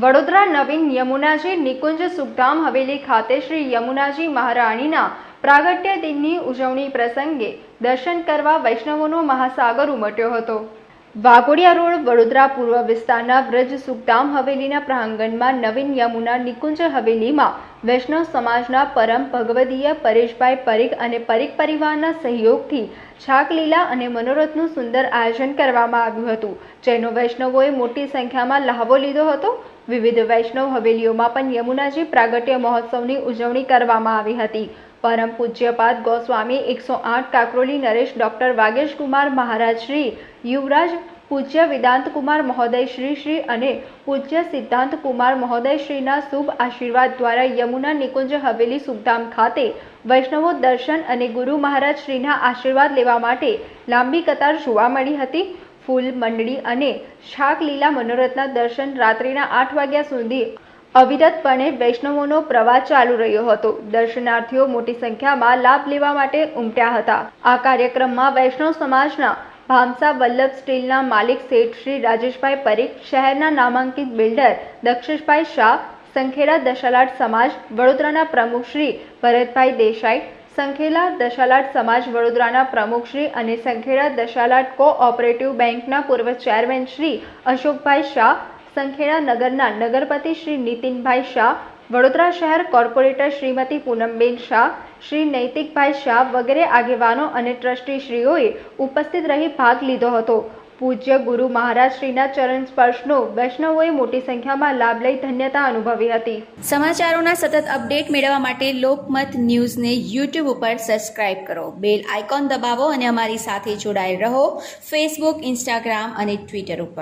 વડોદરા નવીન યમુનાજી નિકુંજ સુખધામ હવેલી ખાતે શ્રી યમુનાજી મહારાણીના પ્રાગટ્ય દિનની ઉજવણી પ્રસંગે દર્શન કરવા વૈષ્ણવોનો મહાસાગર ઉમટ્યો હતો. વાઘોડિયા રોડ, વડોદરા પૂર્વ વિસ્તારના વ્રજ સુખધામ હવેલીના પ્રાંગણમાં નવીન યમુના નિકુંજ હવેલીમાં વૈષ્ણવ સમાજના પરમ ભગવદીય પરેશભાઈ પરીખ અને પરીખ પરિવારના સહયોગથી છાકલીલા અને મનોરથનું સુંદર આયોજન કરવામાં આવ્યું હતું, જેનો વૈષ્ણવોએ મોટી સંખ્યામાં લહાવો લીધો હતો વિવિધ વૈષ્ણવ હવેલીઓમાં પણ યમુનાજી પ્રાગટ્ય મહોત્સવની ઉજવણી કરવામાં આવી હતી. પરમ પૂજ્યપાદ ગોસ્વામી, એકસો આઠ કાકરોલી નરેશ ડૉક્ટર વાગેશ મહારાજ શ્રી, યુવરાજ પૂજ્ય વેદાંત મહોદય શ્રી શ્રી અને પૂજ્ય સિદ્ધાંત કુમાર મહોદય શ્રીના શુભ આશીર્વાદ દ્વારા યમુના નિકુંજ હવેલી સુખધામ ખાતે વૈષ્ણવો દર્શન અને ગુરુ મહારાજ શ્રીના આશીર્વાદ લેવા માટે લાંબી કતાર જોવા મળી હતી. ફૂલ, મંડળી અને શાક લીલા મનોરથના દર્શન રાત્રિના આઠ વાગ્યા સુધી અવિરતપણે વૈષ્ણવોનો પ્રવાહ ચાલુ રહ્યો હતો. દર્શનાર્થીઓ મોટી સંખ્યામાં લાભ લેવા માટે ઉમટ્યા હતા. આ કાર્યક્રમમાં વૈષ્ણવ સમાજના ભામસા વલ્લભ સ્ટીલના માલિક શેઠ શ્રી રાજેશભાઈ પરીખ, શહેરના નામાંકિત બિલ્ડર દક્ષેશભાઈ શાહ, સંખેડા દશાલાટ સમાજ, વડોદરાના પ્રમુખ શ્રી ભરતભાઈ દેસાઈ સંખેલા દશાલાટ સમાજ વડોદરાના પ્રમુખશ્રી અને સંખેડા દશાલાટ કોઓપરેટિવ બેંકના પૂર્વ ચેરમેન શ્રી અશોકભાઈ શાહ, સંખેડા નગરના નગરપતિ શ્રી નીતિનભાઈ શાહ, વડોદરા શહેર કોર્પોરેટર શ્રીમતી પૂનમબેન શાહ, શ્રી નૈતિકભાઈ શાહ વગેરે આગેવાનો અને ટ્રસ્ટીશ્રીઓએ ઉપસ્થિત રહી ભાગ લીધો હતો. પૂજ્ય ગુરુ મહારાજ શ્રીના ચરણ સ્પર્શનો વૈષ્ણવોએ મોટી સંખ્યામાં લાભ લઈ ધન્યતા અનુભવી હતી. સમાચારોના સતત અપડેટ મેળવવા માટે લોકમત ન્યૂઝને યુટ્યુબ ઉપર સબસ્ક્રાઇબ કરો. બેલ આઇકોન દબાવો અને અમારી સાથે જોડાયેલ રહો. ફેસબુક ઇન્સ્ટાગ્રામ અને ટ્વિટર ઉપર.